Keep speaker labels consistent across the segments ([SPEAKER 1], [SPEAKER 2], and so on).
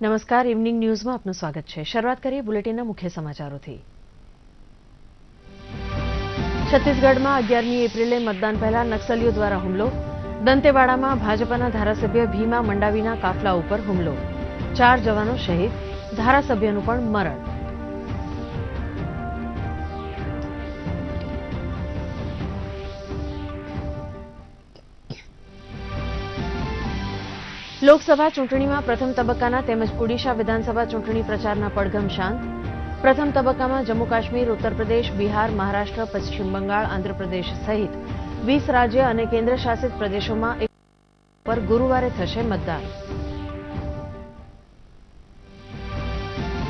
[SPEAKER 1] નમસ્કાર ઇવનિંગ ન્યૂઝમાં આપનું સ્વાગત છે. શરૂઆત કરીએ બુલેટિનના મુખ્ય સમાચારોથી. છત્તીસગઢમાં અગિયારમી એપ્રિલે મતદાન પહેલા નક્સલીઓ દ્વારા હુમલો. દંતેવાડામાં ભાજપના ધારાસભ્ય ભીમા મંડાવીના કાફલા ઉપર હુમલો. ચાર જવાનો શહીદ, ધારાસભ્યનું પણ મરણ. લોકસભા ચૂંટણીમાં પ્રથમ તબક્કાના તેમજ ઓડિશા વિધાનસભા ચૂંટણી પ્રચારના પડઘમ શાંત. પ્રથમ તબક્કામાં જમ્મુ કાશ્મીર, ઉત્તર પ્રદેશ, બિહાર, મહારાષ્ટ્ર, પશ્ચિમ બંગાળ, આંધ્રપ્રદેશ સહિત વીસ રાજ્ય અને કેન્દ્રશાસિત પ્રદેશોમાં એક પર ગુરુવારે થશે મતદાન.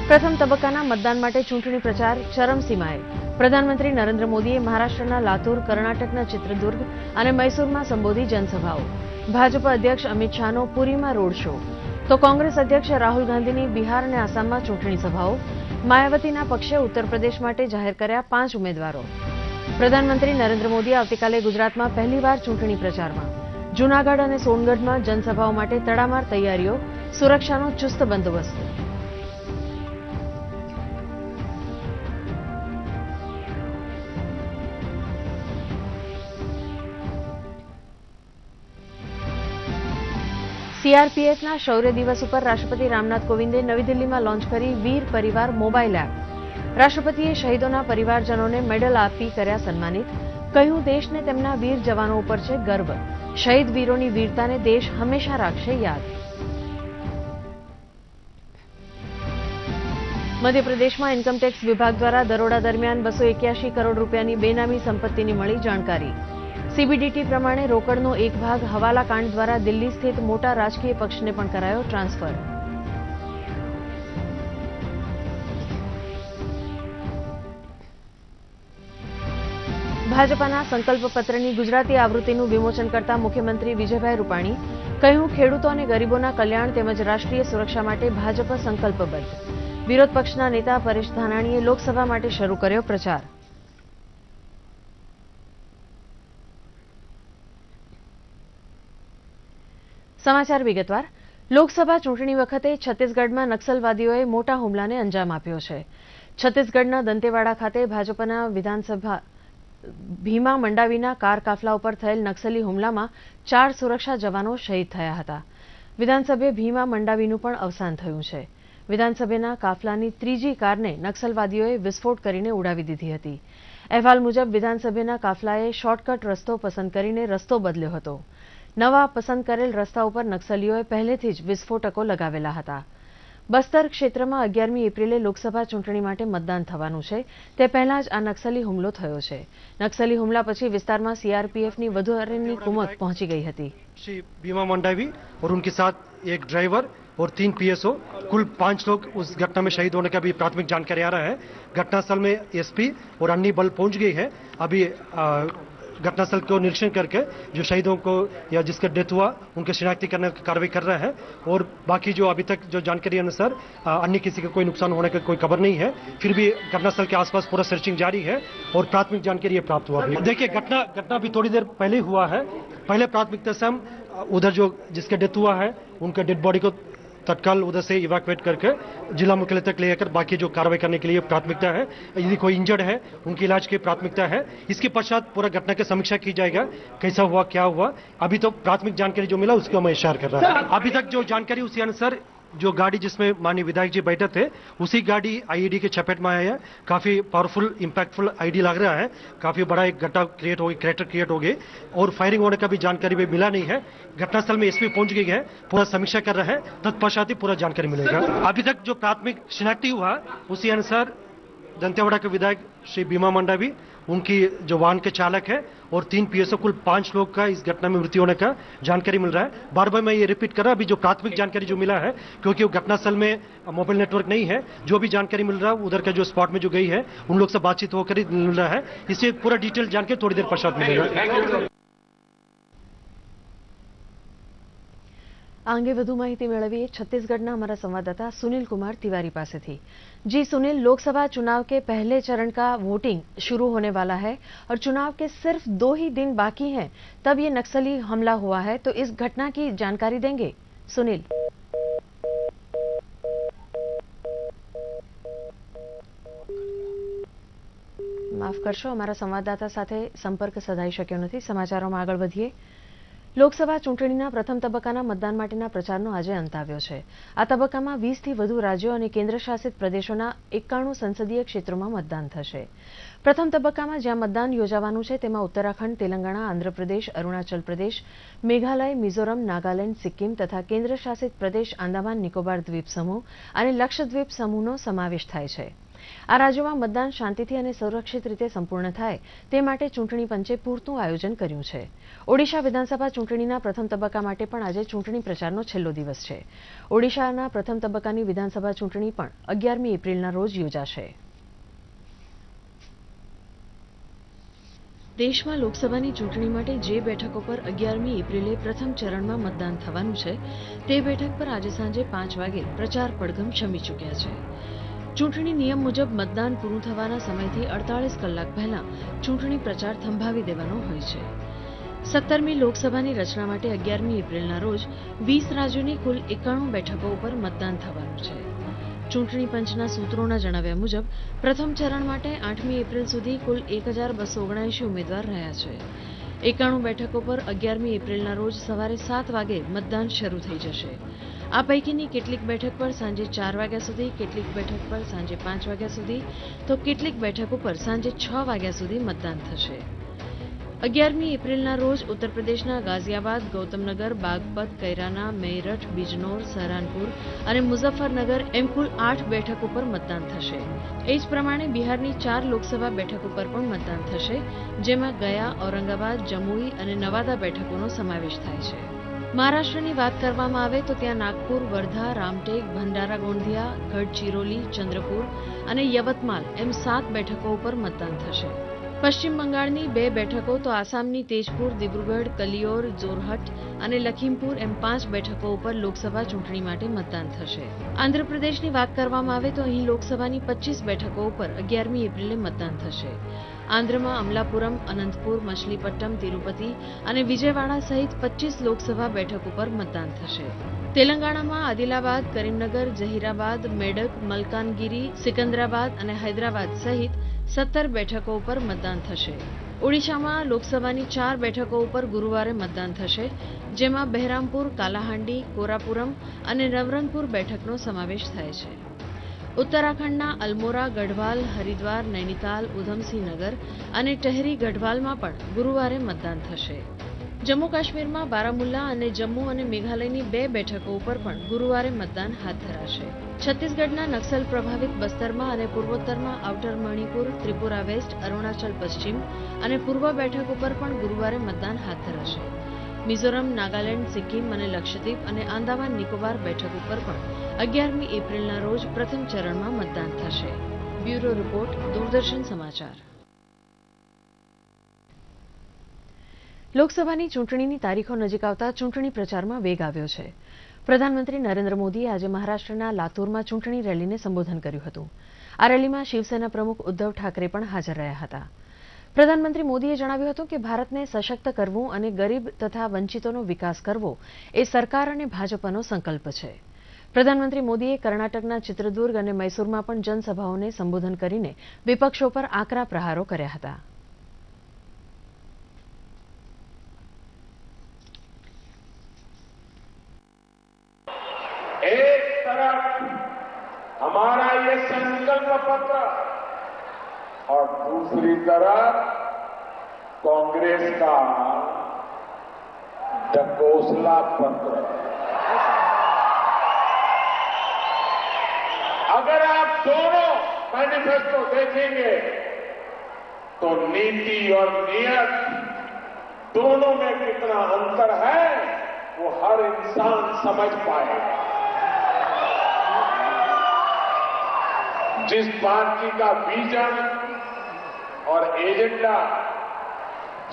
[SPEAKER 1] પ્રથમ તબક્કાના મતદાન માટે ચૂંટણી પ્રચાર ચરમસીમાએ પ્રધાનમંત્રી નરેન્દ્ર મોદીએ મહારાષ્ટ્રના લાતુર, કર્ણાટકના ચિત્રદુર્ગ અને મૈસૂરમાં સંબોધી જનસભાઓ. ભાજપ અધ્યક્ષ અમિત શાહનો પુરીમાં રોડ શો. તો કોંગ્રેસ અધ્યક્ષ રાહુલ ગાંધીની બિહાર અને આસામમાં ચૂંટણી સભાઓ. માયાવતીના પક્ષે ઉત્તર પ્રદેશ માટે જાહેર કર્યા પાંચ ઉમેદવારો. પ્રધાનમંત્રી નરેન્દ્ર મોદી આવતીકાલે ગુજરાતમાં પહેલીવાર ચૂંટણી પ્રચારમાં. જૂનાગઢ અને સોનગઢમાં જનસભાઓ માટે તડામાર તૈયારીઓ, સુરક્ષાનો ચુસ્ત બંદોબસ્ત. સીઆરપીએફના શૌર્ય દિવસ ઉપર રાષ્ટ્રપતિ રામનાથ કોવિંદે નવી દિલ્હીમાં લોન્ચ કરી વીર પરિવાર મોબાઈલ એપ. રાષ્ટ્રપતિએ શહીદોના પરિવારજનોને મેડલ આપી કર્યા સન્માનિત. કહ્યું, દેશને તેમના વીર જવાનો ઉપર છે ગર્વ. શહીદ વીરોની વીરતાને દેશ હંમેશા રાખશે યાદ. મધ્યપ્રદેશમાં ઇન્કમટેક્સ વિભાગ દ્વારા દરોડા દરમિયાન બસો એક્યાસી કરોડ રૂપિયાની બેનામી સંપત્તિની મળી જાણકારી. સીબીડીટી પ્રમાણે રોકડનો એક ભાગ હવાલા કાંડ દ્વારા દિલ્હી સ્થિત મોટા રાજકીય પક્ષને પણ કરાયો ટ્રાન્સફર. ભાજપાના સંકલ્પ પત્રની ગુજરાતી આવૃત્તિનું વિમોચન કરતા મુખ્યમંત્રી વિજયભાઈ રૂપાણી કહ્યું, ખેડૂતો અને ગરીબોના કલ્યાણ તેમજ રાષ્ટ્રીય સુરક્ષા માટે ભાજપ સંકલ્પબદ્ધ. વિરોધ પક્ષના નેતા પરેશ ધાનાણીએ લોકસભા માટે શરૂ કર્યો પ્રચાર. સમાચાર વિગતવાર. લોકસભા ચૂંટણી વખતે છત્તીસગઢમાં નક્સલવાદીઓએ મોટા હુમલાને અંજામ આપ્યો છે. છત્તીસગઢના દંતેવાડા ખાતે ભાજપના વિધાનસભા, ભીમા મંડાવીના કાર કાફલા ઉપર થયેલ નક્સલી હુમલામાં ચાર સુરક્ષા જવાનો શહીદ થયા હતા. વિધાનસભ્ય ભીમા મંડાવીનું પણ અવસાન થયું છે. વિધાનસભાના કાફલાની ત્રીજી કારને નક્સલવાદીઓએ વિસ્ફોટ કરીને ઉડાવી દીધી હતી. અહેવાલ મુજબ વિધાનસભાના કાફલાએ શોર્ટકટ રસ્તો પસંદ કરીને રસ્તો બદલ્યો હતો. નવા પસંદ કરેલ રસ્તા ઉપર નક્સલીઓએ પહેલેથી જ વિસ્ફોટકો લગાવેલા હતા બસ્તર ક્ષેત્રમાં અગિયારમી એપ્રિલે લોકસભા ચૂંટણી માટે મતદાન થવાનું છે તે પહેલા જ આ નક્સલી હુમલો થયો છે નક્સલી હુમલા પછી વિસ્તારમાં સીઆરપીએફની વધારેની કુમક પહોંચી ગઈ હતી
[SPEAKER 2] श्री बीमा मंडावी और उनके साथ एक ड्राइवर और तीन पीएसओ कुल पांच लोग उस घटना में शहीद होने का भी प्राथमिक जानकारी आ रहा है घटनास्थल में एसपी और अन्य बल पहुंच गई है अभी आ, घटनास्थल को निरीक्षण करके जो शहीदों को या जिसका डेथ हुआ, उनके शिनाख्ती करने की कार्रवाई कर रहा है और बाकी जो अभी तक जो जानकारी अनुसार अन्य किसी का कोई नुकसान होने का कोई खबर नहीं है, फिर भी घटनास्थल के आसपास पूरा सर्चिंग जारी है और प्राथमिक जानकारी प्राप्त हुआ देखिए, घटना घटना अभी थोड़ी देर पहले हुआ है। पहले प्राथमिकता से हम उधर जो जिसका डेथ हुआ है, उनका डेड बॉडी को तत्काल उधर से इवैक्यूएट करके जिला मुख्यालय तक लेकर बाकी जो कार्रवाई करने के लिए प्राथमिकता है यदि कोई इंजर्ड है उनके इलाज की प्राथमिकता है। इसके पश्चात पूरा घटना की समीक्षा की जाएगा कैसा हुआ क्या हुआ। अभी तो प्राथमिक जानकारी जो मिला उसको मैं शेयर कर रहा हूँ। अभी तक जो जानकारी उसी अनुसार जो गाड़ी जिसमें माननीय विधायक जी बैठे थे, उसी गाड़ी आईईडी के चपेट में आया है। काफ़ी पावरफुल इंपैक्टफुल आईडी लग रहा है। काफ़ी बड़ा एक घटना क्रिएट हो गई क्रेटर क्रिएट हो गई और फायरिंग होने का भी जानकारी भी मिला नहीं है। घटनास्थल में एसपी पहुँच गई है, पूरा समीक्षा कर रहा है, तत्पश्चात ही पूरा जानकारी मिलेगा। अभी तक जो प्राथमिक शिनाख्ती हुआ, उसी अनुसार दंतेवाड़ा के विधायक श्री भीमा मंडावी उनकी जो वाहन के चालक है और तीन पीएसओ, कुल पाँच लोग का इस घटना में मृत्यु होने का जानकारी मिल रहा है। बार बार मैं ये रिपीट कर रहा अभी जो प्राथमिक जानकारी जो मिला है, क्योंकि वो घटनास्थल में मोबाइल नेटवर्क नहीं है, जो भी जानकारी मिल रहा है, उधर का जो स्पॉट में जो गई है, उन लोग से बातचीत होकर मिल रहा है। इसे पूरा डिटेल जानकारी थोड़ी देर पश्चात मिलेगा।
[SPEAKER 1] आंगे અંગે વધુ માહિતી મેળવીએ છત્તીસગઢના संवाददाता सुनील कुमार तिवारी पासे थी जी सुनील लोकसभा चुनाव के पहले चरण का वोटिंग शुरू होने वाला है और चुनाव के सिर्फ़ दो ही दिन बाकी हैं तब ये नक्सली हमला हुआ है तो इस घटना की जानकारी देंगे सुनील માફ કરશો, અમારા સંવાદદાતા संपर्क सधाई સધાઈ શક્યો समाचारों में आगे વધીએ. લોકસભા ચૂંટણીના પ્રથમ તબક્કાના મતદાન માટેના પ્રચારનો આજે અંત આવ્યો છે. આ તબક્કામાં વીસથી વધુ રાજ્યો અને કેન્દ્રશાસિત પ્રદેશોના એકાણું સંસદીય ક્ષેત્રોમાં મતદાન થશે. પ્રથમ તબક્કામાં જ્યાં મતદાન યોજાવાનું છે, તેમાં ઉત્તરાખંડ, તેલંગાણા, આંધ્રપ્રદેશ, અરુણાચલ પ્રદેશ, મેઘાલય, મિઝોરમ, નાગાલેન્ડ, સિક્કિમ તથા કેન્દ્રશાસિત પ્રદેશ આંદામાન, નિકોબાર દ્વીપ સમૂહ અને લક્ષદ્વીપ સમૂહનો સમાવેશ થાય છે. આ રાજ્યોમાં મતદાન શાંતિથી અને સુરક્ષિત રીતે સંપૂર્ણ થાય તે માટે ચૂંટણી પંચે પૂરતું આયોજન કર્યું છે. ઓડિશા વિધાનસભા ચૂંટણીના પ્રથમ તબક્કા માટે પણ આજે ચૂંટણી પ્રચારનો છેલ્લો દિવસ છે. ઓડિશાના પ્રથમ તબક્કાની વિધાનસભા ચૂંટણી પણ અગિયારમી એપ્રિલના રોજ યોજાશે. દેશમાં લોકસભાની ચૂંટણી માટે જે બેઠકો પર અગિયારમી એપ્રિલે પ્રથમ ચરણમાં મતદાન થવાનું છે, તે બેઠક પર આજે સાંજે પાંચ વાગે પ્રચાર પડઘમ શમી ચૂક્યા છે. ચૂંટણી નિયમ મુજબ મતદાન પૂરું થવાના સમયથી અડતાલીસ કલાક પહેલા ચૂંટણી પ્રચાર થંભાવી દેવાનો હોય છે. સત્તરમી લોકસભાની રચના માટે અગિયારમી એપ્રિલના રોજ વીસ રાજ્યોની કુલ એકાણું બેઠકો ઉપર મતદાન થવાનું છે. ચૂંટણી પંચના સૂત્રોના જણાવ્યા મુજબ, પ્રથમ ચરણ માટે આઠમી એપ્રિલ સુધી કુલ એક હજાર બસો ઓગણએંશી ઉમેદવાર રહ્યા છે. એકાણું બેઠકો પર અગિયારમી એપ્રિલના રોજ સવારે સાત વાગે મતદાન શરૂ થઈ જશે. આ પૈકીની કેટલીક બેઠક પર સાંજે ચાર વાગ્યા સુધી, કેટલીક બેઠક પર સાંજે પાંચ વાગ્યા સુધી, તો કેટલીક બેઠક ઉપર સાંજે છ વાગ્યા સુધી મતદાન થશે. અગિયારમી એપ્રિલના રોજ ઉત્તર પ્રદેશના ગાઝિયાબાદ, ગૌતમનગર, બાગપત, કૈરાના, મેરઠ, બિજનોર, સહરાનપુર અને મુઝફ્ફરનગર એમ કુલ આઠ બેઠક ઉપર મતદાન થશે. એ જ પ્રમાણે બિહારની ચાર લોકસભા બેઠક ઉપર પણ મતદાન થશે, જેમાં ગયા, ઔરંગાબાદ, જમુઈ અને નવાદા બેઠકોનો સમાવેશ થાય છે. મહારાષ્ટ્રની વાત કરવામાં આવે તો ત્યાં નાગપુર, વર્ધા, રામટેક, ભંડારા ગોંધિયા ગઢચિરોલી, ચંદ્રપુર અને યવતમાલ એમ સાત બેઠકો ઉપર મતદાન થશે. પશ્ચિમ બંગાળની બે બેઠકો તો આસામની તેજપુર, દિબ્રુગઢ, કલિયોર, જોરહટ અને લખીમપુર એમ પાંચ બેઠકો ઉપર લોકસભા ચૂંટણી માટે મતદાન થશે. આંધ્રપ્રદેશની વાત કરવામાં આવે તો અહીં લોકસભાની પચીસ બેઠકો ઉપર અગિયારમી એપ્રિલે મતદાન થશે. આંધ્રમાં, અમલાપુરમ, અનંતપુર, મછલીપટ્ટમ, તિરુપતિ અને વિજયવાડા સહિત પચીસ લોકસભા બેઠક ઉપર મતદાન થશે. તેલંગાણામાં આદિલાબાદ, કરીમનગર, જહીરાબાદ, મેડક, મલકાનગીરી, સિકંદરાબાદ અને હૈદરાબાદ સહિત સત્તર બેઠકો ઉપર મતદાન થશે. ઓડિશામાં લોકસભાની ચાર બેઠકો ઉપર ગુરુવારે મતદાન થશે, જેમાં બહેરામપુર, કાલાહાંડી, કોરાપુરમ અને નવરંગપુર બેઠકનો સમાવેશ થાય છે. ઉત્તરાખંડના અલમોરા, ગઢવાલ, હરિદ્વાર, નૈનીતાલ, ઉધમસિંહનગર અને ટહેરી ગઢવાલમાં પણ ગુરુવારે મતદાન થશે. જમ્મુ કાશ્મીરમાં બારામુલ્લા અને જમ્મુ અને મેઘાલયની બે બેઠકો ઉપર પણ ગુરુવારે મતદાન હાથ ધરાશે. છત્તીસગઢના નક્સલ પ્રભાવિત બસ્તરમાં અને પૂર્વોત્તરમાં આઉટર મણિપુર, ત્રિપુરા વેસ્ટ, અરુણાચલ પશ્ચિમ અને પૂર્વ બેઠક ઉપર પણ ગુરુવારે મતદાન હાથ ધરાશે. મિઝોરમ, નાગાલેન્ડ, સિક્કિમ અને લક્ષદ્વીપ અને આંદામાન નિકોબાર બેઠક ઉપર પણ અગિયારમી એપ્રિલના રોજ પ્રથમ ચરણમાં મતદાન થશે. બ્યુરો રિપોર્ટ, દૂરદર્શન સમાચાર. લોકસભાની ચૂંટણીની તારીખો નજીક આવતા ચૂંટણી પ્રચારમાં વેગ આવ્યો છે. પ્રધાનમંત્રી નરેન્દ્ર મોદીએ આજે મહારાષ્ટ્રના લાતુરમાં ચૂંટણી રેલીને સંબોધન કર્યું હતું. આ રેલીમાં શિવસેના પ્રમુખ ઉદ્ધવ ઠાકરે પણ હાજર રહ્યા હતા. પ્રધાનમંત્રી મોદીએ જણાવ્યું હતું કે ભારતને સશક્ત કરવું અને ગરીબ તથા વંચિતોનો વિકાસ કરવો એ સરકાર અને ભાજપનો સંકલ્પ છે પ્રધાનમંત્રી મોદીએ કર્ણાટકના ચિત્રદુર્ગ અને મૈસૂરમાં પણ જનસભાઓને સંબોધન કરીને વિપક્ષો પર આકરા પ્રહારો કર્યા હતા
[SPEAKER 3] एक तरफ हमारा ये संकल्प पत्र और दूसरी तरफ़ कांग्रेस का ढकोसला पत्र। अगर आप दोनों मैनिफेस्टो देखेंगे तो नीति और नियत दोनों में कितना अंतर है, वो हर इंसान समझ पाएगा। जिस पार्टी का विजन और एजेंडा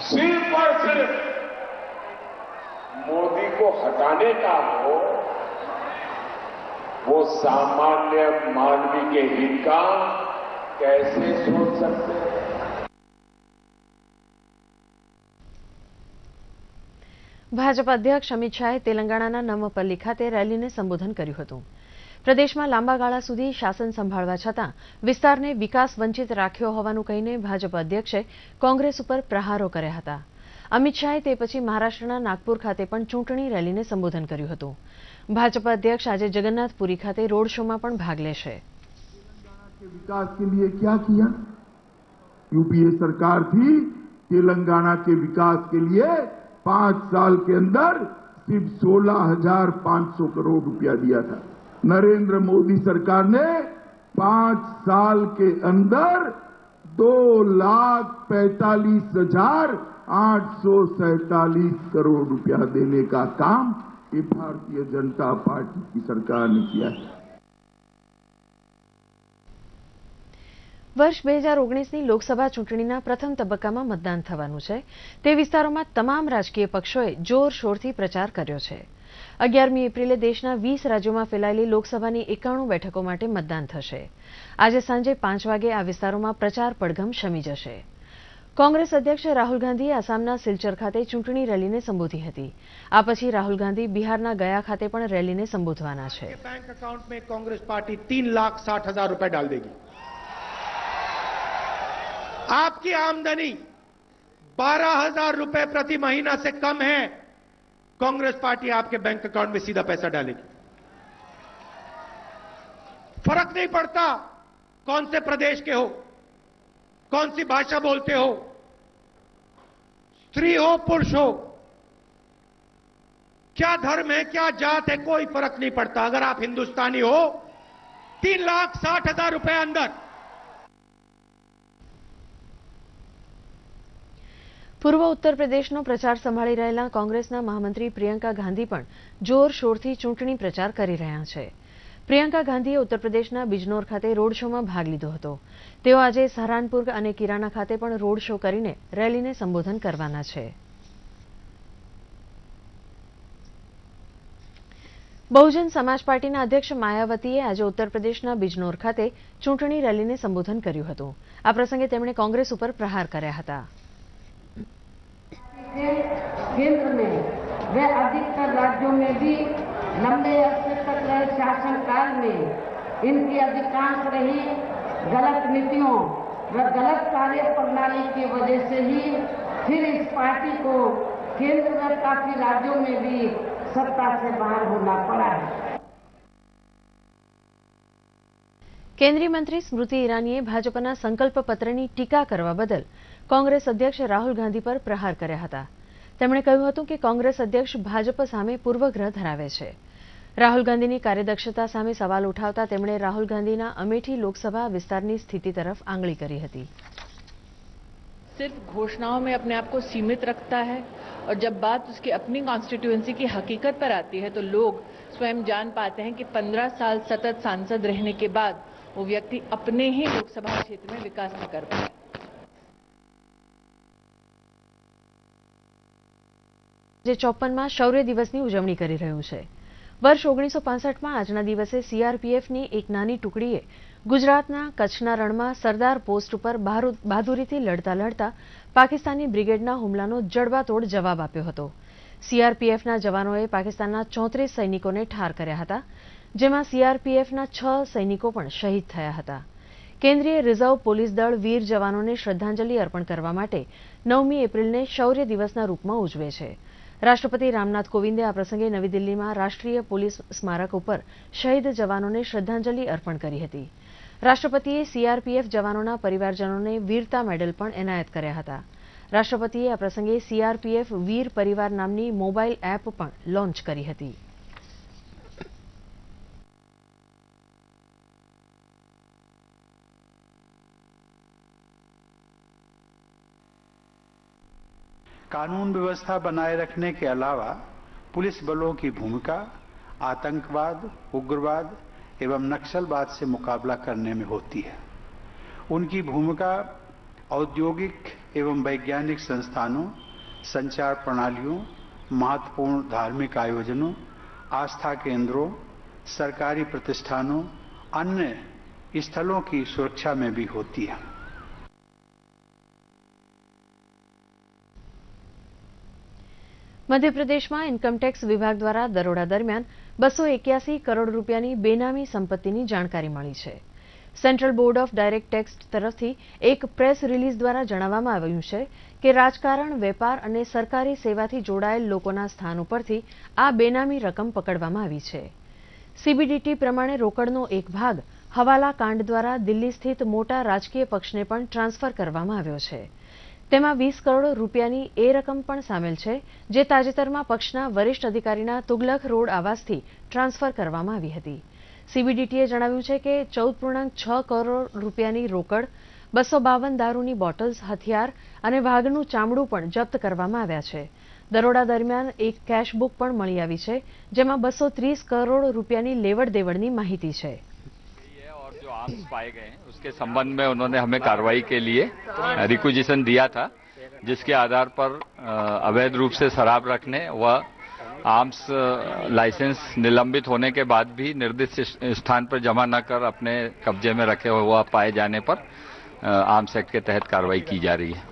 [SPEAKER 3] सिर्फ और सिर्फ मोदी को हटाने का हो वो सामान्य मानवी के हित का कैसे सोच सकते हैं
[SPEAKER 1] ભાજપ અધ્યક્ષ અમિત શાહે તેલંગાણાના નમપલ્લી ખાતે રેલીને સંબોધન કર્યું હતું પ્રદેશમાં લાંબા ગાળા સુધી શાસન સંભાળવા છતાં વિસ્તારને વિકાસ વંચિત રાખ્યો હોવાનું કહીને ભાજપ અધ્યક્ષે કોંગ્રેસ ઉપર પ્રહારો કર્યા હતા અમિત શાહે તે પછી મહારાષ્ટ્રના નાગપુર ખાતે પણ ચૂંટણી રેલીને સંબોધન કર્યું હતું ભાજપ અધ્યક્ષ આજે જગન્નાથપુરી ખાતે રોડ શોમાં પણ ભાગ લેશે
[SPEAKER 4] के विकास के लिए क्या किया यूपीए सरकार थी तेलंगाना के विकास के लिए पांच साल के अंदर सिर्फ सोलह हजार पांच सौ करोड़ रुपया दिया था नरेंद्र मोदी सरकार ने पांच साल के अंदर दो लाख पैंतालीस हजार आठ सौ सैतालीस करोड़ रुपया देने का काम ये भारतीय जनता पार्टी की सरकार ने किया है
[SPEAKER 1] વર્ષ બે હજાર ઓગણીસની લોકસભા ચૂંટણીના પ્રથમ તબક્કામાં મતદાન થવાનું છે તે વિસ્તારોમાં તમામ રાજકીય પક્ષોએ જોરશોરથી પ્રચાર કર્યો છે અગિયારમી એપ્રિલે દેશના વીસ રાજ્યોમાં ફેલાયેલી લોકસભાની એકાણું બેઠકો માટે મતદાન થશે આજે સાંજે પાંચ વાગે આ વિસ્તારોમાં પ્રચાર પડઘમ શમી જશે કોંગ્રેસ અધ્યક્ષ રાહુલ ગાંધીએ આસામના સિલચર ખાતે ચૂંટણી રેલીને સંબોધી હતી આ પછી રાહુલ ગાંધી બિહારના ગયા ખાતે પણ રેલીને સંબોધવાના છે
[SPEAKER 5] बैंक अकाउंट में कांग्रेस पार्टी तीन लाख साठ हजार रुपए डाल देगी आपकी आमदनी बारह हजार रुपए प्रति महीना से कम है कांग्रेस पार्टी आपके बैंक अकाउंट में सीधा पैसा डालेगी। फ़र्क नहीं पड़ता कौन से प्रदेश के हो, कौन सी भाषा बोलते हो, स्त्री हो, पुरुष हो, क्या धर्म है, क्या जात है, कोई फ़र्क नहीं पड़ता। अगर आप हिंदुस्तानी हो, तीन लाख साठ हज़ार रुपए अंदर
[SPEAKER 1] પૂર્વ ઉત્તર પ્રદેશનો પ્રચાર સંભાળી રહેલા કોંગ્રેસના મહામંત્રી પ્રિયંકા ગાંધી પણ જોરશોરથી ચૂંટણી પ્રચાર કરી રહ્યા છે. પ્રિયંકા ગાંધીએ ઉત્તર પ્રદેશના બિજનોર ખાતે રોડ શોમાં ભાગ લીધો હતો. તેઓ આજે સહારનપુર અને કિરાના ખાતે પણ રોડ શો કરીને રેલીને સંબોધન કરવાના છે. બહુજન સમાજ પાર્ટીના અધ્યક્ષ માયાવતીએ આજે ઉત્તર પ્રદેશના બિજનોર ખાતે ચૂંટણી રેલીને સંબોધન કર્યું હતું. આ પ્રસંગે તેમણે કોંગ્રેસ ઉપર પ્રહાર કર્યા હતા.
[SPEAKER 6] से केंद्र में व अधिकतर राज्यों में भी लंबे अरसे तक रहे शासनकाल में इनकी अधिकांश रही गलत नीतियों व गलत कार्य प्रणाली की वजह से ही फिर इस पार्टी को केंद्र व काफी राज्यों में भी सत्ता से बाहर होना पड़ा है
[SPEAKER 1] કેન્દ્રીય મંત્રી સ્મૃતિ ઈરાનીએ ભાજપના સંકલ્પ પત્રની ટીકા કરવા બદલ કોંગ્રેસ અધ્યક્ષ રાહુલ ગાંધી પર પ્રહાર કર્યા હતા તેમણે કહ્યું હતું કે કોંગ્રેસ અધ્યક્ષ ભાજપ સામે પૂર્વગ્રહ ધરાવે છે રાહુલ ગાંધીની કાર્યદક્ષતા સામે સવાલ ઉઠાવતા તેમણે રાહુલ ગાંધીના અમેઠી લોકસભા વિસ્તારની સ્થિતિ તરફ આંગળી કરી હતી
[SPEAKER 7] सिर्फ घोषणाओं में अपने आप को सीमित रखता है और जब बात उसकी अपनी कॉन्स्टिट्यूएंसी की हकीकत पर आती है तो लोग स्वयं जान पाते हैं कि 15 साल सतत सांसद रहने के बाद वो व्यक्ति अपने ही लोकसभा क्षेत्र में विकास न कर पाए
[SPEAKER 1] જે ચોપનમાં શૌર્ય દિવસની ઉજવણી કરી રહ્યું છે. વર્ષ ઓગણીસો પાસઠમાં આજના દિવસે સીઆરપીએફની એક નાની ટુકડીએ ગુજરાતના કચ્છના રણમાં સરદાર પોસ્ટ ઉપર બહાદુરીથી લડતા લડતા પાકિસ્તાની બ્રિગેડના હુમલાનો જડબાતોડ જવાબ આપ્યો હતો. સીઆરપીએફના જવાનોએ પાકિસ્તાનના ચોત્રીસ સૈનિકોને ઠાર કર્યા હતા, જેમાં સીઆરપીએફના છ સૈનિકો પણ શહીદ થયા હતા. કેન્દ્રીય રિઝર્વ પોલીસ દળ વીર જવાનોને શ્રદ્ધાંજલિ અર્પણ કરવા માટે નવમી એપ્રિલને શૌર્ય દિવસના રૂપમાં ઉજવે છે. રાષ્ટ્રપતિ રામનાથ કોવિંદે આ પ્રસંગે નવી દિલ્હીમાં રાષ્ટ્રીય પોલીસ સ્મારક ઉપર શહીદ જવાનોને શ્રદ્ધાંજલિ અર્પણ કરી હતી. રાષ્ટ્રપતિએ સીઆરપીએફ જવાનોના પરિવારજનોને વીરતા મેડલ પણ એનાયત કર્યા હતા. રાષ્ટ્રપતિએ આ પ્રસંગે સીઆરપીએફ વીર પરિવાર નામની મોબાઈલ એપ પણ લોન્ચ કરી હતી.
[SPEAKER 8] कानून व्यवस्था बनाए रखने के अलावा पुलिस बलों की भूमिका, आतंकवाद, उग्रवाद एवं नक्सलवाद से मुकाबला करने में होती है। उनकी भूमिका औद्योगिक एवं वैज्ञानिक संस्थानों, संचार प्रणालियों, महत्वपूर्ण धार्मिक आयोजनों, आस्था केंद्रों, सरकारी प्रतिष्ठानों, अन्य स्थलों की सुरक्षा में भी होती है।
[SPEAKER 1] મધ્યપ્રદેશમાં ઇન્કમટેક્સ વિભાગ દ્વારા દરોડા દરમિયાન બસો એક્યાસી કરોડ રૂપિયાની બેનામી સંપત્તિની જાણકારી મળી છે. Central board of direct tax તરફથી એક પ્રેસ રિલીઝ દ્વારા જણાવવામાં આવ્યું છે કે રાજકારણ, વેપાર અને સરકારી સેવાથી જોડાયેલ લોકોના સ્થાન ઉપરથી આ બેનામી રકમ પકડવામાં આવી છે. સીબીડીટી પ્રમાણે રોકડનો એક ભાગ હવાલા કાંડ દ્વારા દિલ્હી સ્થિત મોટા રાજકીય પક્ષને પણ ટ્રાન્સફર કરવામાં આવ્યો છે. તેમાં વીસ કરોડ રૂપિયાની એ રકમ પણ સામેલ છે, જે તાજેતરમાં પક્ષના વરિષ્ઠ અધિકારીના તુગલક રોડ આવાસથી ટ્રાન્સફર કરવામાં આવી હતી. સીબીડીટીએ જણાવ્યું છે કે ચૌદ પૂર્ણાંક છ કરોડ રૂપિયાની રોકડ, બસો બાવન દારૂની બોટલ્સ, હથિયાર અને વાઘનું ચામડું પણ જપ્ત કરવામાં આવ્યા છે. દરોડા દરમિયાન એક કેશબુક પણ મળી આવી છે, જેમાં બસો ત્રીસ કરોડ રૂપિયાની લેવડ દેવડની માહિતી છે.
[SPEAKER 9] आर्म्स पाए गए हैं उसके संबंध में उन्होंने हमें कार्रवाई के लिए रिक्विजिशन दिया था जिसके आधार पर अ, अवैध रूप से शराब रखने व आर्म्स लाइसेंस निलंबित होने के बाद भी निर्दिष्ट स्थान पर जमा न कर अपने कब्जे में रखे हुआ पाए जाने पर अ, आर्म्स एक्ट के तहत कार्रवाई की जा रही है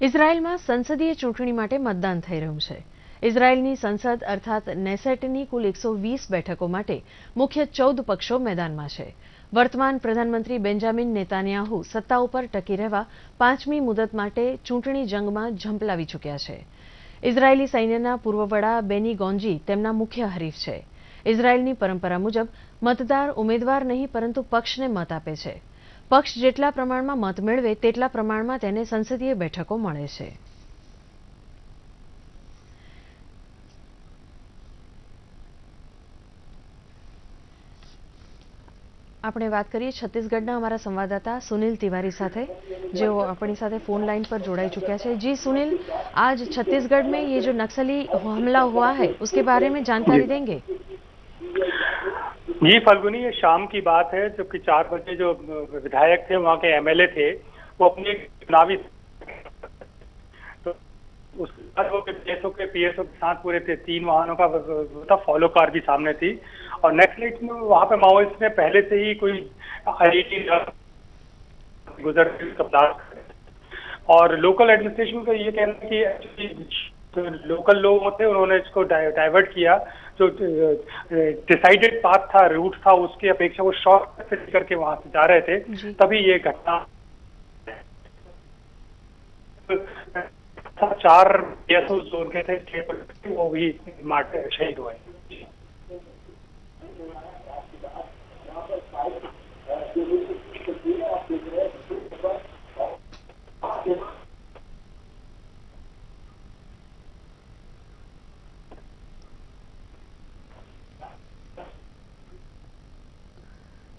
[SPEAKER 1] ઇઝરાયેલમાં સંસદીય ચૂંટણી માટે મતદાન થઈ રહ્યું છે ઇઝરાયેલની સંસદ અર્થાત નેસેટની કુલ એકસો વીસ બેઠકો માટે મુખ્ય ચૌદ પક્ષો મેદાનમાં છે. વર્તમાન પ્રધાનમંત્રી બેન્જામિન નેતાન્યાહુ સત્તા ઉપર ટકી રહેવા પાંચમી મુદત માટે ચૂંટણી જંગમાં ઝંપલાવી ચૂક્યા છે. ઇઝરાયેલી સૈન્યના પૂર્વ વડા બેની ગોન્જી તેમના મુખ્ય હરીફ છે. ઇઝરાયેલની પરંપરા મુજબ મતદાર ઉમેદવાર નહીં, પરંતુ પક્ષને મત આપે છે. પક્ષ જેટલા પ્રમાણમાં મત મેળવે તેટલા પ્રમાણમાં તેને સંસદીય બેઠકો મળે છે. આપણે बात करिए छत्तीसगढ़ અમારા संवाददाता सुनील तिवारी साथ जो अपनी साथ फ़ोन लाइन पर जोड़ाई चुके हैं जी सुनील आज छत्तीसगढ़ में ये जो नक्सली हमला हुआ है उसके बारे में जानकारी देंगे
[SPEAKER 10] जी फल्गुनी ये शाम की बात है जबकि चार बजे जो विधायक थे वहाँ के एमएलए थे वो अपने चुनावी उसके पीएसओ के पीएसओ के साथ पूरे थे तीन वाहनों का था फॉलो कार भी सामने थी। और नेक्स्ट लाइट में वहाँ पे माओइस्ट ने पहले से ही कोई आईटी गुजर और लोकल एडमिनिस्ट्रेशन का ये कहना है कि एक्चुअली लोकल लोग होते उन्होंने इसको डाइवर्ट किया। जो डिसाइडेड पाथ था रूट था उसकी अपेक्षा वो शॉर्ट से करके वहाँ से जा रहे थे। तभी ये घटना चार पीएसओ जो उनके थे स्टेट पुलिस वो भी शहीद हुए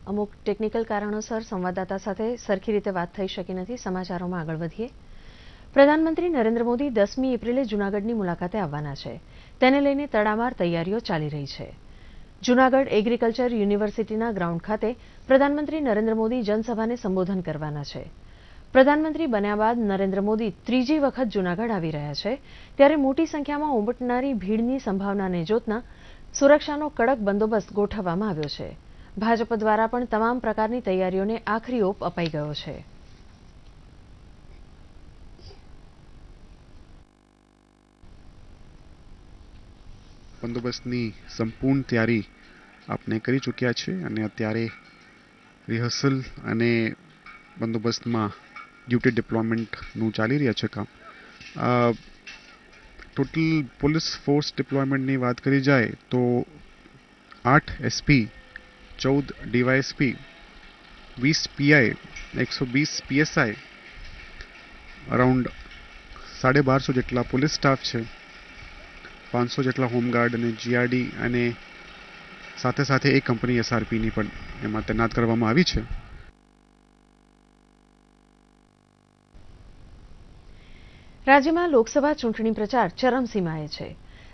[SPEAKER 1] અમુક ટેકનિકલ કારણોસર સંવાદદાતા સાથે સરખી રીતે વાત થઈ શકી નથી સમાચારોમાં આગળ વધીએ પ્રધાનમંત્રી નરેન્દ્ર મોદી દસમી એપ્રિલે જૂનાગઢની મુલાકાતે આવવાના છે. તેને લઈને તડામાર તૈયારીઓ ચાલી રહી છે. જૂનાગઢ એગ્રીકલ્ચર યુનિવર્સિટીના ગ્રાઉન્ડ ખાતે પ્રધાનમંત્રી નરેન્દ્ર મોદી જનસભાને સંબોધન કરવાના છે. પ્રધાનમંત્રી બન્યા બાદ નરેન્દ્ર મોદી ત્રીજી વખત જૂનાગઢ આવી રહ્યા છે, ત્યારે મોટી સંખ્યામાં ઉમટનારી ભીડની સંભાવનાને જોતના સુરક્ષાનો કડક બંદોબસ્ત ગોઠવવામાં આવ્યો છે. ભાજપ દ્વારા પણ તમામ પ્રકારની તૈયારીઓને આખરી ઓપ અપાઈ ગયો છે.
[SPEAKER 11] બંદોબસ્તની સંપૂર્ણ તૈયારી આપણે કરી ચૂક્યા છે અને અત્યારે રિહર્સલ અને બંદોબસ્તમાં ડ્યુટી ડિપ્લોયમેન્ટનું ચાલી રહ્યા છે કામ. ટોટલ પોલીસ ફોર્સ ડિપ્લોયમેન્ટની વાત કરી જાય તો આઠ એસપી, ચૌદ ડીવાયએસપી, વીસ પીઆઈ, એકસો વીસ પીએસઆઈ, અરાઉન્ડ સાડે બારસો જેટલા પોલીસ સ્ટાફ છે. પાંચસો જેટલા હોમગાર્ડ અને જીઆરડી અને સાથે સાથે એક કંપની એસઆરપીની પણ એમાં તૈનાત કરવામાં આવી છે.
[SPEAKER 1] રાજ્યમાં લોકસભા ચૂંટણી પ્રચાર ચરમસીમાએ છે.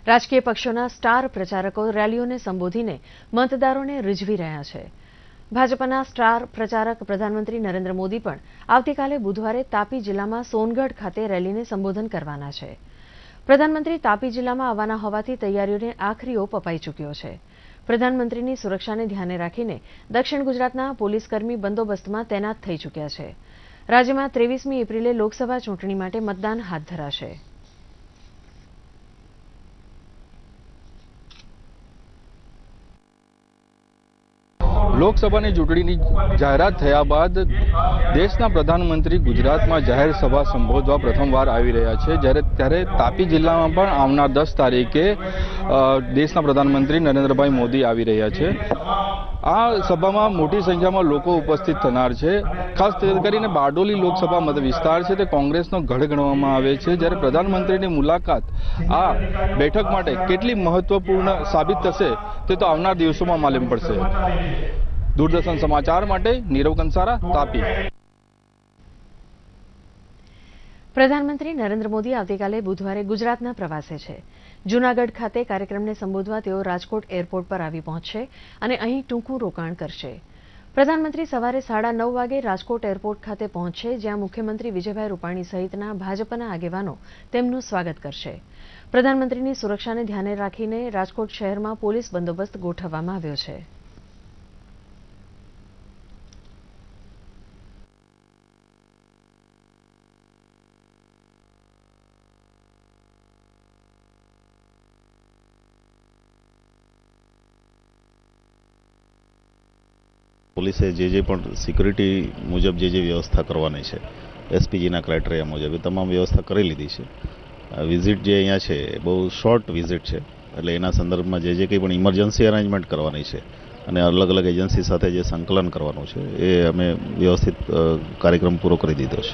[SPEAKER 1] રાજકીય પક્ષોના સ્ટાર પ્રચારકો રેલીઓને સંબોધીને મતદારોને રીઝવી રહ્યા છે. ભાજપના સ્ટાર પ્રચારક પ્રધાનમંત્રી નરેન્દ્ર મોદી પણ આવતીકાલે બુધવારે તાપી જિલ્લામાં સોનગઢ ખાતે રેલીને સંબોધન કરવાના છે. પ્રધાનમંત્રી તાપી જિલ્લામાં આવવાના હોવાથી તૈયારીઓને આખરી ઓપ અપાઈ ચૂક્યો છે. પ્રધાનમંત્રીની સુરક્ષાને ધ્યાને રાખીને દક્ષિણ ગુજરાતના પોલીસકર્મી બંદોબસ્તમાં તૈનાત થઈ ચૂક્યા છે. રાજ્યમાં ત્રેવીસમી એપ્રિલે લોકસભા ચૂંટણી માટે મતદાન હાથ ધરાશે.
[SPEAKER 12] લોકસભાની ચૂંટણીની જાહેરાત થયા બાદ દેશના પ્રધાનમંત્રી ગુજરાતમાં જાહેર સભા સંબોધવા પ્રથમવાર આવી રહ્યા છે. જ્યારે ત્યારે તાપી જિલ્લામાં પણ આવનાર દસ તારીખે દેશના પ્રધાનમંત્રી નરેન્દ્રભાઈ મોદી આવી રહ્યા છે. આ સભામાં મોટી સંખ્યામાં લોકો ઉપસ્થિત થનાર છે. ખાસ કરીને બારડોલી લોકસભા મત વિસ્તાર છે તે કોંગ્રેસનો ગઢ ગણવામાં આવે છે. જ્યારે પ્રધાનમંત્રીની મુલાકાત આ બેઠક માટે કેટલી મહત્વપૂર્ણ સાબિત થશે તે તો આવનાર દિવસોમાં માલુમ પડશે. દૂરદર્શન સમાચાર માટે નીરવ કંસારા, તાપી.
[SPEAKER 1] પ્રધાનમંત્રી નરેન્દ્ર મોદી આવતીકાલે બુધવારે ગુજરાતના પ્રવાસે છે. જૂનાગઢ ખાતે કાર્યક્રમને સંબોધવા તેઓ રાજકોટ એરપોર્ટ પર આવી પહોંચશે અને અહીં ટૂંકું રોકાણ કરશે. પ્રધાનમંત્રી સવારે સાડા નવ વાગે રાજકોટ એરપોર્ટ ખાતે પહોંચશે, જ્યાં મુખ્યમંત્રી વિજયભાઈ રૂપાણી સહિતના ભાજપના આગેવાનો તેમનું સ્વાગત કરશે. પ્રધાનમંત્રીની સુરક્ષાને ધ્યાને રાખીને રાજકોટ શહેરમાં પોલીસ બંદોબસ્ત ગોઠવવામાં આવ્યો છે.
[SPEAKER 13] પોલીસે જે જે પણ સિક્યુરિટી મુજબ જે જે વ્યવસ્થા કરવાની છે, એસપીજીના ક્રાઇટેરિયા મુજબ એ તમામ વ્યવસ્થા કરી લીધી છે. વિઝિટ જે અહીંયા છે એ બહુ શોર્ટ વિઝિટ છે, એટલે એના સંદર્ભમાં જે જે કંઈ પણ ઇમરજન્સી અરેન્જમેન્ટ કરવાની છે અને અલગ અલગ એજન્સી સાથે જે સંકલન કરવાનું છે, એ અમે વ્યવસ્થિત કાર્યક્રમ પૂરો કરી દીધો છે.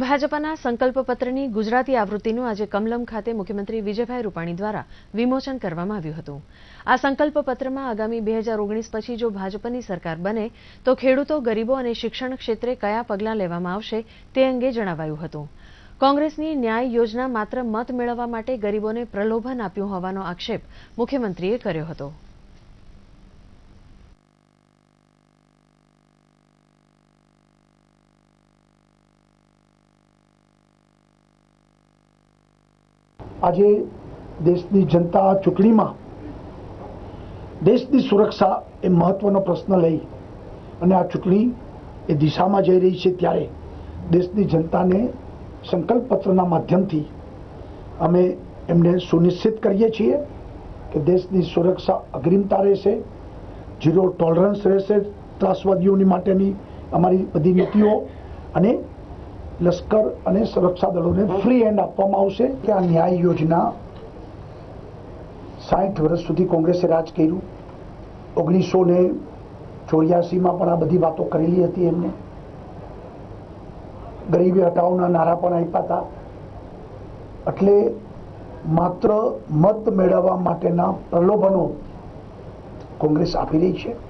[SPEAKER 1] ભાજપના સંકલ્પપત્રની ગુજરાતી આવૃત્તિનું આજે કમલમ ખાતે મુખ્યમંત્રી વિજયભાઈ રૂપાણી દ્વારા વિમોચન કરવામાં આવ્યું હતું. આ સંકલ્પપત્રમાં આગામી બે હજાર ઓગણીસ પછી જો ભાજપની સરકાર બને, તો ખેડૂતો, ગરીબો અને શિક્ષણ ક્ષેત્રે કયા પગલાં લેવામાં આવશે તે અંગે જણાવાયું હતું. કોંગ્રેસની ન્યાય યોજના માત્ર મત મેળવવા માટે ગરીબોને પ્રલોભન આપ્યું હોવાનો આક્ષેપ મુખ્યમંત્રીએ કર્યો હતો.
[SPEAKER 14] આજે દેશની જનતા ચૂંટણીમાં દેશની સુરક્ષા એ મહત્વનો પ્રશ્ન લઈ અને આ ચૂંટણી એ દિશામાં જઈ રહી છે ત્યારે દેશની જનતાને સંકલ્પ પત્રના માધ્યમથી અમે એમને સુનિશ્ચિત કરીએ છીએ કે દેશની સુરક્ષા અગ્રિમતા રહેશે, ઝીરો ટોલરન્સ રહેશે ત્રાસવાદીઓની માટેની અમારી બધી નીતિઓ અને લશ્કર અને સુરક્ષા દળોને ફ્રી હેન્ડ આપવામાં આવશે કે આ ન્યાય યોજના સાઠ વર્ષ સુધી કોંગ્રેસે રાજ કર્યું. ઓગણીસો ને ચોર્યાસીમાં પણ આ બધી વાતો કરેલી હતી એમને. ગરીબી હટાવના નારા પણ આપ્યા હતા. એટલે માત્ર મત મેળવવા માટેના પ્રલોભનો કોંગ્રેસ આપી રહી છે.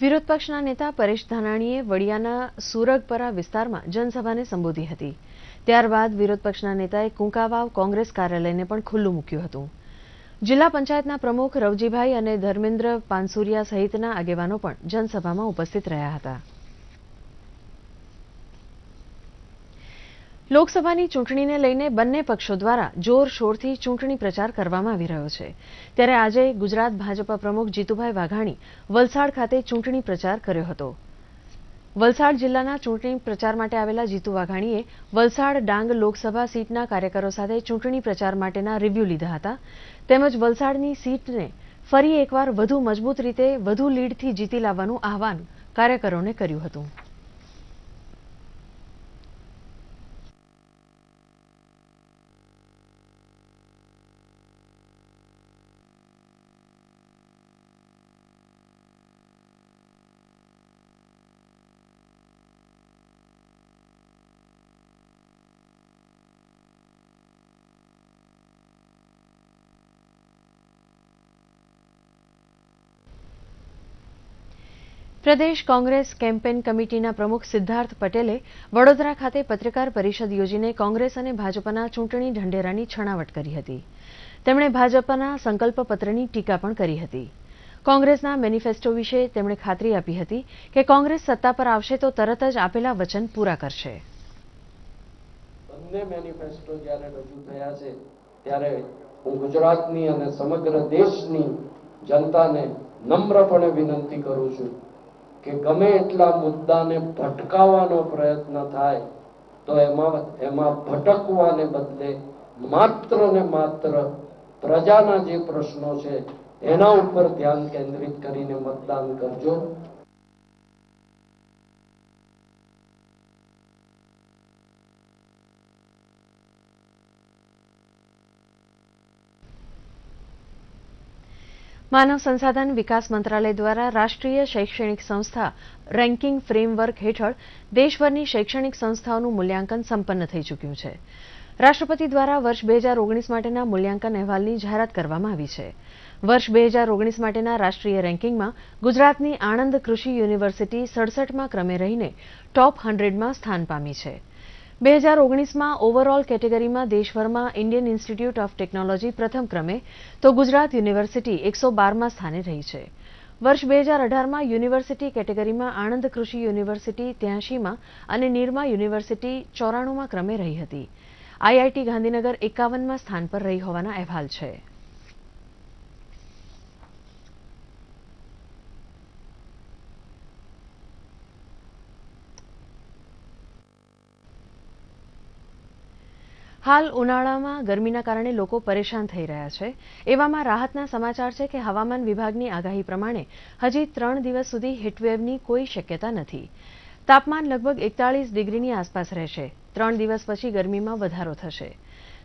[SPEAKER 1] વિરોધ પક્ષના નેતા પરેશ ધાનાણીએ વડિયાના સુરગપરા વિસ્તારમાં જનસભાને સંબોધી હતી. ત્યારબાદ વિરોધ પક્ષના નેતાએ કુંકાવાવ કોંગ્રેસ કાર્યાલયને પણ ખુલ્લું મૂક્યું હતું. જિલ્લા પંચાયતના પ્રમુખ રવજીભાઈ અને ધર્મેન્દ્ર પાનસુરિયા સહિતના આગેવાનો પણ જનસભામાં ઉપસ્થિત રહ્યા હતા. લોકસભાની ચૂંટણીને લઈને બંને પક્ષો દ્વારા જોરશોરથી ચૂંટણી પ્રચાર કરવામાં આવી રહ્યો છે. ત્યારે આજે ગુજરાત ભાજપા પ્રમુખ જીતુભાઈ વાઘાણી વલસાડ ખાતે ચૂંટણી પ્રચાર કર્યો હતો. વલસાડ જિલ્લાના ચૂંટણી પ્રચાર માટે આવેલા જીતુ વાઘાણીએ વલસાડ ડાંગ લોકસભા સીટના કાર્યકરો સાથે ચૂંટણી પ્રચાર માટેના રિવ્યૂ લીધા હતા. તેમજ વલસાડની સીટને ફરી એકવાર વધુ મજબૂત રીતે વધુ લીડથી જીતી લાવવાનું આહવાન કાર્યકરોને કર્યું હતું. પ્રદેશ કોંગ્રેસ કેમ્પેન કમિટીના પ્રમુખ સિદ્ધાર્થ પટેલે વડોદરા ખાતે પત્રકાર પરિષદ યોજીને કોંગ્રેસ અને ભાજપના ચૂંટણી ઢંઢેરાની છણાવટ કરી હતી. તેમણે ભાજપના સંકલ્પપત્રની ટીકા પણ કરી હતી. કોંગ્રેસના મેનિફેસ્ટો વિશે તેમણે ખાતરી આપી હતી કે કોંગ્રેસ સત્તા પર આવશે તો તરત જ આપેલા વચન પૂરા કરશે.
[SPEAKER 15] જનતાને નમ્રપણે વિનંતી કરું છું કે ગમે એટલા મુદ્દાને ભટકાવવાનો પ્રયત્ન થાય, તો એમાં એમાં ભટકવાને બદલે માત્ર ને માત્ર પ્રજાના જે પ્રશ્નો છે, એના ઉપર ધ્યાન કેન્દ્રિત કરીને મતદાન કરજો.
[SPEAKER 1] માનવ સંસાધન વિકાસ મંત્રાલય દ્વારા રાષ્ટ્રીય શૈક્ષણિક સંસ્થા રેન્કિંગ ફ્રેમવર્ક હેઠળ દેશભરની શૈક્ષણિક સંસ્થાઓનું મૂલ્યાંકન સંપન્ન થઈ ચૂક્યું છે. રાષ્ટ્રપતિ દ્વારા વર્ષ બે હજાર ઓગણીસ માટેના મૂલ્યાંકન અહેવાલની જાહેરાત કરવામાં આવી છે. વર્ષ બે હજાર ઓગણીસ માટેના રાષ્ટ્રીય રેન્કિંગમાં ગુજરાતની આણંદ કૃષિ યુનિવર્સિટી સડસઠમાં ક્રમે રહીને ટોપ હંડ્રેડમાં સ્થાન પામી છે. બે હજાર ઓગણીસમાં ઓવરઓલ કેટેગરીમાં દેશભરમાં ઇન્ડિયન ઇન્સ્ટિટ્યૂટ ઓફ ટેકનોલોજી પ્રથમ ક્રમે તો ગુજરાત યુનિવર્સિટી એકસો બારમાં સ્થાને રહી છે. વર્ષ બે હજાર અઢારમાં યુનિવર્સિટી કેટેગરીમાં આણંદ કૃષિ યુનિવર્સિટી ત્યાંશીમાં અને નિરમા યુનિવર્સિટી ચોરાણુંમાં ક્રમે રહી હતી. આઈઆઈટી ગાંધીનગર એકાવનમાં સ્થાન પર રહી હોવાના અહેવાલ છે. હાલ ઉનાળામાં ગરમીના કારણે લોકો પરેશાન થઈ રહ્યા છે. એવામાં રાહતના સમાચાર છે કે હવામાન વિભાગની આગાહી પ્રમાણે હજી ત્રણ દિવસ સુધી હીટવેવની કોઈ શક્યતા નથી. તાપમાન લગભગ એકતાળીસ ડિગ્રીની આસપાસ રહેશે. ત્રણ દિવસ પછી ગરમીમાં વધારો થશે.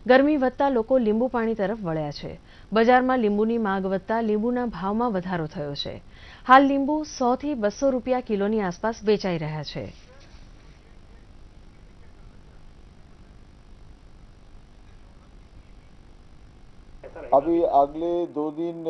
[SPEAKER 1] ગરમી વધતા લોકો લીંબુ પાણી તરફ વળ્યા છે. બજારમાં લીંબુની માંગ વધતા લીંબુના ભાવમાં વધારો થયો છે. હાલ લીંબુ સોથી બસો રૂપિયા કિલોની આસપાસ વેચાઈ રહ્યા છે.
[SPEAKER 16] अभी अगले दो दिन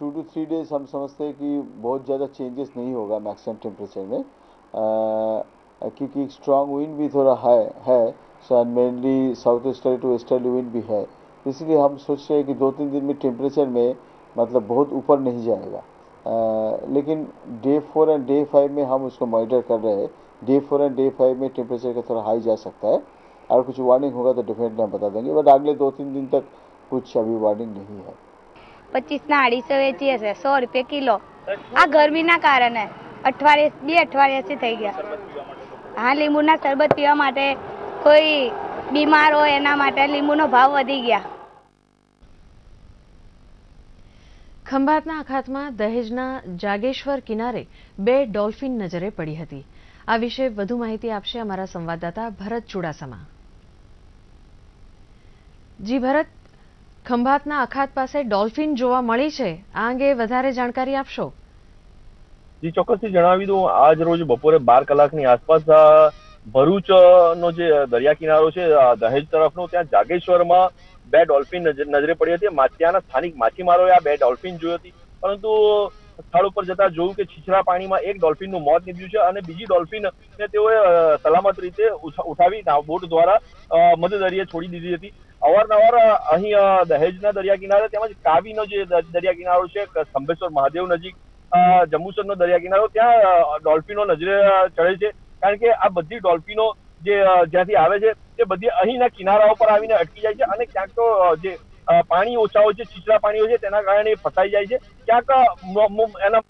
[SPEAKER 16] टू टू थ्री डेज़ हम समझते हैं कि बहुत ज़्यादा चेंजेस नहीं होगा मैक्सिमम टेम्परेचर में। आ, क्योंकि स्ट्रांग विंड भी थोड़ा है है mainly south easterly to easterly wind भी है। इसलिए हम सोच रहे हैं कि दो तीन दिन में टेम्परेचर में मतलब बहुत ऊपर नहीं जाएगा। आ, लेकिन day four and day five में हम उसको मॉनिटर कर रहे हैं। Day four and day five में टेम्परेचर का थोड़ा हाई जा सकता है। और कुछ वार्निंग होगा तो डेफिनेटली हम बता देंगे। बट अगले दो तीन दिन तक कुछ अभी वार्निंग नहीं है
[SPEAKER 17] પચીસના અઢીસો વેચીએ છે સો રૂપિયા કિલો આ ગરમીના કારણે અઠવાડિયે બે અઠવાડિયાથી થઈ ગયા હા લીંબુના શરબત પીવા માટે કોઈ બીમાર હોય એના માટે લીંબુનો ભાવ વધી ગયા
[SPEAKER 1] ખંભાતના અખાતમાં દહેજના જાગેશ્વર કિનારે બે ડોલ્ફિન નજરે પડી હતી આ વિશે વધુ માહિતી આપશે અમારા સંવાદદાતા ભરત ચુડાસમા જી ભરત ખંભાતના અખાત પાસે ડોલ્ફિન જોવા મળી છે. આ અંગે વધારે જાણકારી આપશો.
[SPEAKER 18] જી, ચોક્કસથી જણાવી દઉં. આજ રોજ બપોરે બાર કલાકની આસપાસ ભરૂચ નો જે દરિયા કિનારો છે દહેજ તરફનો ત્યાં જાગેશ્વરમાં બે ડોલ્ફિન નજરે પડી હતી. ત્યાંના સ્થાનિક માછીમારોએ આ બે ડોલ્ફિન જોઈ હતી. પરંતુ સ્થળ ઉપર જતા જોયું કે છીછરા પાણીમાં એક ડોલ્ફિનનું મોત નીપજ્યું છે અને બીજી ડોલ્ફિન ને તેઓએ સલામત રીતે ઉઠાવી બોટ દ્વારા મધદરિયે છોડી દીધી હતી. અવારનવાર અહીં દહેજના દરિયા કિનારે તેમજ કાવીનો જે દરિયા કિનારો છે સંભેશ્વર મહાદેવ નજીક જંબુસરનો દરિયા કિનારો, ત્યાં ડોલ્ફિનો નજરે ચડે છે. કારણ કે આ બધી ડોલ્ફિનો જે જ્યાંથી આવે છે, તે બધી અહીંના કિનારાઓ પર આવીને અટકી જાય છે અને ક્યાંક તો જે પાણી ઓછા હોય છે ચીચરા પાણી હોય છે, તેના કારણે ફસાઈ જાય છે. ક્યાંક એના